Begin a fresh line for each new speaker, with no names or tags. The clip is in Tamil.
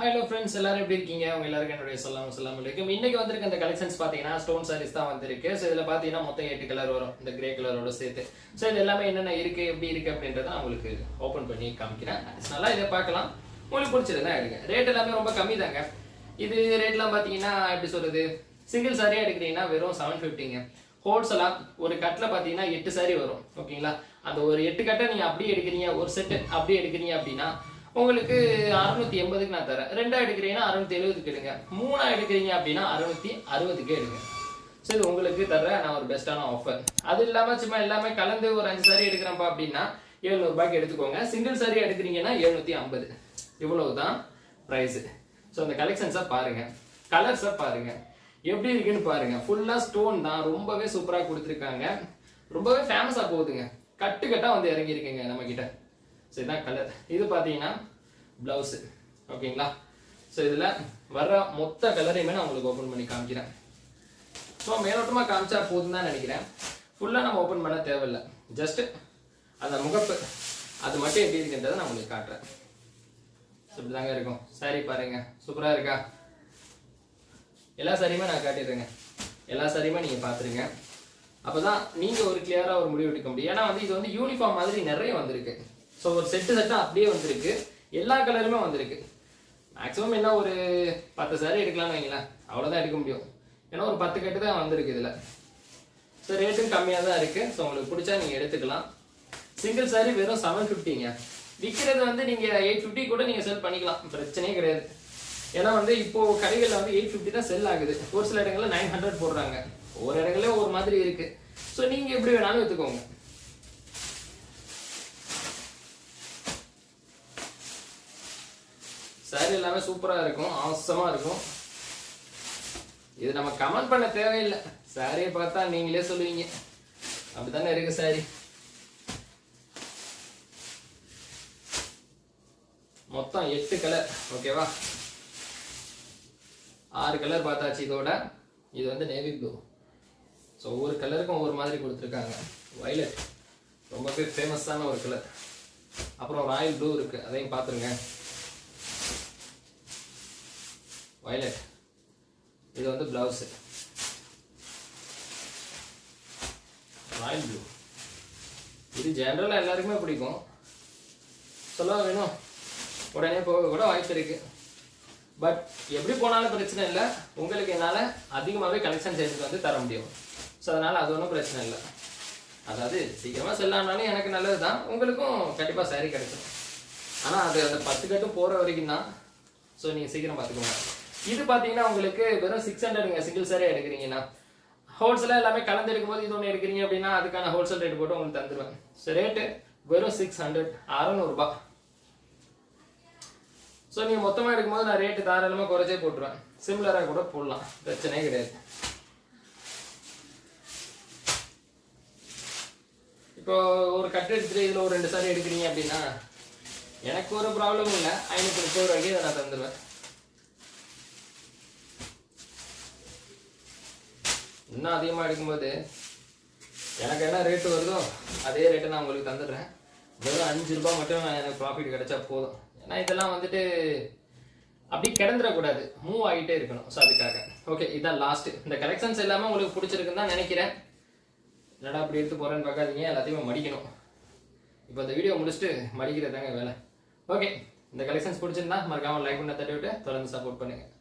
ஹலோ ஃப்ரெண்ட்ஸ் எல்லாரும் எப்படி இருக்கீங்க? அவங்க எல்லாருக்கும் என்னுடைய சொல்லாம சொல்லாமல் இருக்கும் இன்னைக்கு வந்திருக்க இந்த கலெக்ஷன்ஸ் பார்த்தீங்கன்னா ஸ்டோன் சாரீஸ் தான் வந்திருக்கு. ஸோ இதில் பார்த்தீங்கன்னா மொத்தம் எட்டு கலர் வரும். இந்த கிரே கலரோட சேர்த்து. ஸோ இது எல்லாமே என்னென்ன இருக்கு? எப்படி இருக்கு அப்படின்றத நான் உங்களுக்கு ஓப்பன் பண்ணி காமிக்கிறேன். நல்லா இதை பார்க்கலாம். உங்களுக்கு பிடிச்சிருந்தா எடுங்க. ரேட் எல்லாமே ரொம்ப கம்மி தாங்க. இது ரேட்லாம் பார்த்தீங்கன்னா எப்படி சொல்றது? சிங்கிள் சாரியாக எடுக்கிறீங்கன்னா வெறும் செவன் ஃபிஃப்டிங்க ஹோல்சேலாக ஒரு கட்டில் பார்த்தீங்கன்னா எட்டு சாரி வரும். ஓகேங்களா அந்த ஒரு எட்டு கட்டை நீங்கள் அப்படியே எடுக்கிறீங்க ஒரு செட்டு அப்படியே எடுக்கிறீங்க அப்படின்னா உங்களுக்கு அறுநூத்தி எண்பதுக்கு நான் தரேன். ரெண்டா எடுக்கிறீங்கன்னா அறுநூத்தி எழுபதுக்கு எடுங்க. மூணா எடுக்கிறீங்க அப்படின்னா அறுநூத்தி அறுபதுக்கு எடுங்க. ஸோ இது உங்களுக்கு தர்றேன். நான் ஒரு பெஸ்ட்டான ஆஃபர் அது இல்லாம சும்மா எல்லாமே கலந்து ஒரு அஞ்சு சாரி எடுக்கிறப்பா அப்படின்னா எழுநூறுபாய்க்கு எடுத்துக்கோங்க. சிங்கிள் சாரி எடுக்கிறீங்கன்னா எழுநூத்தி ஐம்பது. இவ்வளவுதான் ப்ரைஸு ஸோ அந்த கலெக்ஷன்ஸை பாருங்க. கலர்ஸை பாருங்க. எப்படி இருக்குன்னு பாருங்க. ஃபுல்லா ஸ்டோன் தான். ரொம்பவே சூப்பரா கொடுத்துருக்காங்க. ரொம்பவே ஃபேமஸா போகுதுங்க. கட்டு கட்டா வந்து இறங்கியிருக்குங்க நம்ம கிட்ட ஸோ இதான் கலர் இது பார்த்தீங்கன்னா ப்ளவுஸு ஓகேங்களா ஸோ இதில் வர்ற மொத்த கலரையுமே நான் உங்களுக்கு ஓப்பன் பண்ணி காமிக்கிறேன். ஸோ மேலோட்டமாக காமிச்சா போதும் தான் நினைக்கிறேன். ஃபுல்லாக நம்ம ஓப்பன் பண்ண தேவையில்லை. ஜஸ்ட் அந்த முகப்பு. அது மட்டும் எப்படி இருக்குன்றதை நான் உங்களுக்கு காட்டுறேன். ஸோ இப்படி தாங்க இருக்கும். சாரி பாருங்க. சூப்பராக இருக்கா? எல்லா சாரியுமே நான் காட்டிடுறேங்க. எல்லா சாரியுமே நீங்கள் பார்த்துருங்க அப்போ தான் நீங்கள் ஒரு கிளியராக ஒரு முடிவு எடுக்க முடியும். ஏன்னா வந்து இது வந்து யூனிஃபார்ம் மாதிரி நிறைய வந்திருக்கு. ஸோ ஒரு செட்டு செட்டாக அப்படியே வந்திருக்கு. எல்லா கலருமே வந்திருக்கு. மேக்ஸிமம் என்ன ஒரு பத்து சாரி எடுக்கலாம்னு வைங்களேன். அவ்வளோதான் எடுக்க முடியும். ஏன்னா ஒரு பத்து கட்டு தான் வந்திருக்கு இதில். ஸோ ரேட்டும் கம்மியாக தான் இருக்குது ஸோ உங்களுக்கு பிடிச்சா நீங்கள் எடுத்துக்கலாம். சிங்கிள் சாரி வெறும் செவன் ஃபிஃப்டிங்க விற்கிறது வந்து நீங்கள் எயிட் ஃபிஃப்டி கூட நீங்கள் செல் பண்ணிக்கலாம். பிரச்சனையே கிடையாது. ஏன்னா வந்து இப்போது கடைகளில் வந்து எயிட் ஃபிஃப்டி தான் செல் ஆகுது. ஒரு சில இடங்களில் நைன் ஹண்ட்ரட் போடுறாங்க. ஒவ்வொரு இடங்களே ஒரு மாதிரி இருக்குது ஸோ நீங்கள் எப்படி வேணாலும் எடுத்துக்கோங்க சாரி எல்லாமே சூப்பராக இருக்கும். ஆசமாக இருக்கும். இது நம்ம கமெண்ட் பண்ண தேவையில்லை. சாரியை பார்த்தா நீங்களே சொல்லுவீங்க. அப்படித்தானே இருக்கு சாரி மொத்தம் எட்டு கலர் ஓகேவா ஆறு கலர் பார்த்தாச்சு இதோட. இது வந்து நேவி ப்ளூ ஸோ ஒவ்வொரு கலருக்கும் ஒவ்வொரு மாதிரி கொடுத்துருக்காங்க. வைலட் ரொம்பவே ஃபேமஸான ஒரு கலர் அப்புறம் ராயல் ப்ளூ இருக்குது அதையும் பார்த்துருங்க. வயலட் இது வந்து பிளவுஸு ராயல் ப்ளூ இது ஜென்ரலாக எல்லாருக்குமே பிடிக்கும். சொல்ல வேணும்? உடனே போக கூட வாய்ப்பு இருக்கு. பட் எப்படி போனாலும் பிரச்சனை இல்லை. உங்களுக்கு என்னால் அதிகமாகவே கலெக்ஷன் எடுத்துட்டு வந்து தர முடியும். ஸோ அதனால் அது ஒன்றும் பிரச்சனை இல்லை. அதாவது சீக்கிரமாக செல்லானாலும் எனக்கு நல்லது தான் உங்களுக்கும் கண்டிப்பாக சாரி கிடைக்கும். ஆனால் அது அந்த பத்து கட்டும் போகிற வரைக்கும் தான் ஸோ நீங்கள் சீக்கிரம் பார்த்துக்கோங்க. இது பார்த்தீங்கன்னா உங்களுக்கு வெறும் சிக்ஸ் ஹண்ட்ரடுங்க சிங்கிள் சாரே எடுக்கிறீங்கன்னா ஹோல்சேலாக எல்லாமே கலந்து எடுக்கும்போது இது ஒன்று எடுக்கிறீங்க அப்படின்னா அதுக்கான ஹோல்சேல் ரேட் போட்டு உங்களுக்கு தந்துடுவேன் ஸோ ரேட்டு வெறும் சிக்ஸ் ஹண்ட்ரட் அறநூறுபா. ஸோ நீங்கள் மொத்தமாக எடுக்கும்போது நான் ரேட்டு தாராளமாக குறைச்சே போட்டுருவேன். சிம்லராக கூட போடலாம். பிரச்சனையே கிடையாது. இப்போ ஒரு கட்டு எடுத்துகிட்டு இதில் ஒரு ரெண்டு சாரி எடுக்கிறீங்க அப்படின்னா எனக்கு ஒரு ப்ராப்ளமும் இல்லை. ஐநூற்றி முப்பது ரூபாய்க்கு இதை நான் தந்துடுவேன் இன்னும் அதிகமாக எடுக்கும்போது எனக்கு என்ன ரேட்டு வருதோ அதே ரேட்டை நான் உங்களுக்கு தந்துடுறேன். வெறும் அஞ்சு ரூபாய் மட்டும் எனக்கு ப்ராஃபிட் கிடைச்சா போதும். ஏன்னா இதெல்லாம் வந்துட்டு அப்படி கிடந்துடக்கூடாது. மூவ் ஆகிட்டே இருக்கணும். ஸோ அதுக்காக. ஓகே இதான் லாஸ்ட்டு இந்த கலெக்ஷன்ஸ் எல்லாமே உங்களுக்கு பிடிச்சிருக்குன்னு தான் நினைக்கிறேன். என்னடா அப்படி எடுத்து போகிறேன்னு பார்க்காதீங்க. எல்லாத்தையுமே மடிக்கணும். இப்போ இந்த வீடியோ முடிச்சுட்டு மடிக்கிறது தாங்க வேலை. ஓகே இந்த கலெக்ஷன்ஸ் பிடிச்சிருந்தா மறக்காமல் லைக் பண்ண தட்டி விட்டு தொடர்ந்து சப்போர்ட் பண்ணுங்கள்